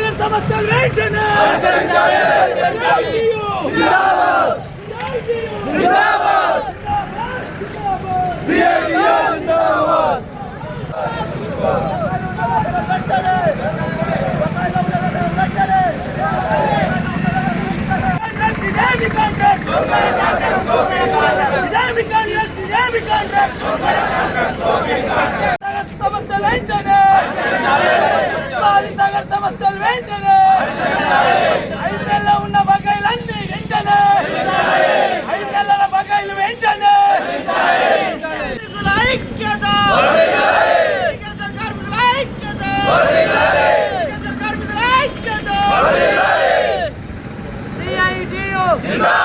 సాగర్ సమస్యలు వెంటనే ఇదేమి కాంట్రాక్ట్ ఇదేమి కాంట్రాక్ట్ ఇదేమి కాంట్రాక్ట్ సాగర్ సమస్యలు వెంటనే ఉత్పాది సాగర్ సమస్యలు వెంటనే! ఐదు నెలల ఉన్న బకాయిలన్నీ వెంటనే! ఐదు నెలల బకాయిలు వెంటనే! Yeah.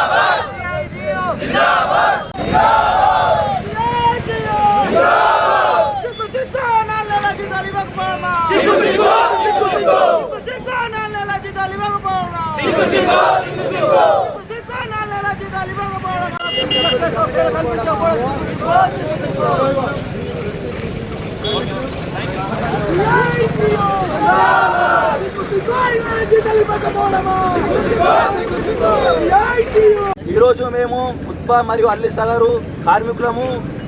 ఈరోజు మేము ఉత్పా మరియు అల్లి సగరు కార్మికులము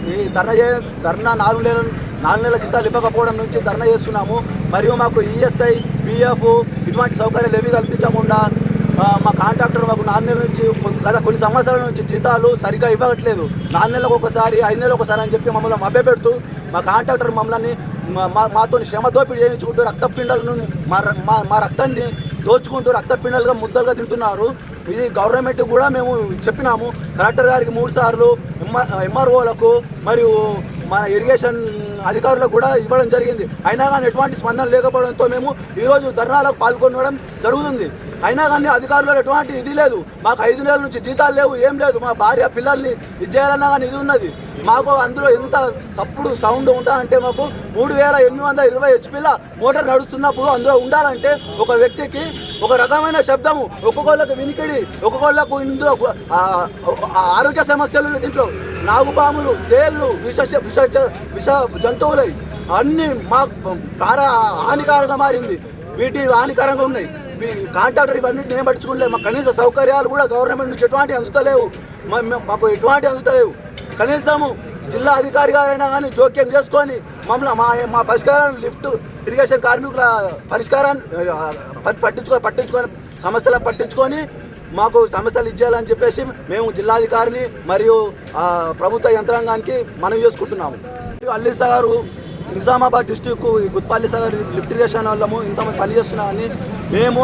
ఈ ధర్నా చే- ధర్నా నాలుగు నెలల నాలుగు నెలల జీతాలు ఇవ్వకపోవడం నుంచి ధర్నా చేస్తున్నాము. మరియు మాకు ఈఎస్ఐ పిఎఫ్ ఇటువంటి సౌకర్యాలు ఏవి కల్పించకుండా మా కాంట్రాక్టర్ మాకు నాలుగు నెలల నుంచి గత కొన్ని సంవత్సరాల నుంచి జీతాలు సరిగా ఇవ్వట్లేదు. నాలుగు నెలలకు ఒకసారి ఐదు నెలలకు ఒకసారి అని చెప్పి మమ్మల్ని మభ్యపెడుతూ మా కాంట్రాక్టర్ మమ్మల్ని మా- మాతో శ్రమ దోపిడీ చేయించుకుంటూ రక్తపిండాలను మా మా మా రక్తాన్ని దోచుకుంటూ రక్తపిండాలుగా ముద్దలుగా తింటున్నారు. ఇది గవర్నమెంట్ కూడా మేము చెప్పినాము. కలెక్టర్ గారికి మూడు సార్లు ఎంఆర్ఓలకు మరియు మన ఇరిగేషన్ అధికారులకు కూడా ఇవ్వడం జరిగింది. అయినా కానీ ఎటువంటి స్పందన లేకపోవడంతో మేము ఈరోజు ధర్నాలకు పాల్గొనడం జరుగుతుంది. అయినా కానీ అధికారులు ఎటువంటి ఇది లేదు. మాకు ఐదు నెలల నుంచి జీతాలు లేవు ఏం లేదు. మా భార్య పిల్లల్ని ఇది చేయాలన్నా కానీ ఇది ఉన్నది. మాకు అందులో ఎంత తప్పుడు సౌండ్ ఉండాలంటే మాకు మూడు వేల ఎనిమిది వందల ఇరవై హెచ్పిల మోటార్ నడుస్తున్నప్పుడు అందులో ఉండాలంటే ఒక వ్యక్తికి ఒక రకమైన శబ్దము ఒక్కొక్కళ్ళకు వినికిడి ఒక్కొక్కళ్ళకు ఇందులో ఆరోగ్య సమస్యలు దీంట్లో. నాగుపాములు తేళ్ళు విష విష విష జంతువులై అన్నీ మా ప్రాణ హానికారంగా మారింది. వీటి హానికరంగా ఉన్నాయి. మీ కాంట్రాక్టర్ ఇవన్నీ నేను పట్టించుకోలేదు మాకు కనీస సౌకర్యాలు కూడా గవర్నమెంట్ నుంచి ఎటువంటి అందుతలేవు. మాకు ఎటువంటి అందుతలేవు. కనీసము జిల్లా అధికారి గారైనా కానీ జోక్యం చేసుకొని మమ్మల్ని మా మా పరిష్కారాన్ని లిఫ్ట్ ఇరిగేషన్ కార్మికుల పరిష్కారాన్ని పట్టించుకొని పట్టించుకొని సమస్యలను పట్టించుకొని మాకు సమస్యలు ఇచ్చేయాలని చెప్పేసి మేము జిల్లాధికారిని మరియు ప్రభుత్వ యంత్రాంగానికి మనం చేసుకుంటున్నాము. అల్లి sir Nizamabad district Gutpalli Sagar lift irrigation వాళ్ళము ఇంతమంది పనిచేస్తున్నామని మేము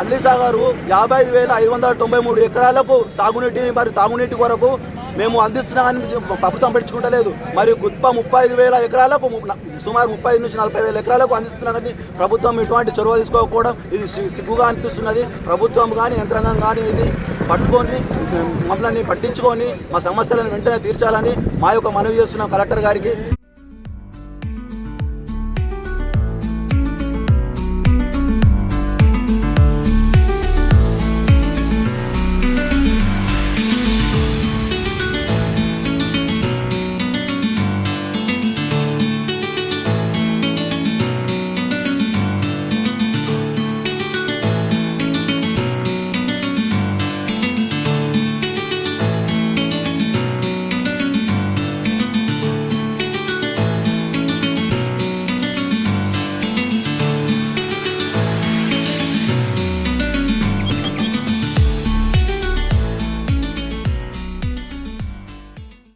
అల్లి సాగరు యాభై ఐదు వేల ఐదు వందల తొంభై మూడు ఎకరాలకు సాగునీటి మరి తాగునీటి కొరకు మేము అందిస్తున్నామని ప్రభుత్వం పెట్టుకుంటలేదు మరియు గుత్ప ముప్పై ఐదు వేల ఎకరాలకు సుమారు ముప్పై ఐదు నుంచి నలభై వేల ఎకరాలకు అందిస్తున్నామని ప్రభుత్వం ఎటువంటి చొరవ తీసుకోకపోవడం ఇది సిగ్గుగా అనిపిస్తున్నది. ప్రభుత్వం కానీ యంత్రాంగం కానీ ఇది పట్టుకొని మమ్మల్ని పట్టించుకొని మా సమస్యలను వెంటనే తీర్చాలని మా యొక్క మనవి చేస్తున్నాం కలెక్టర్ గారికి.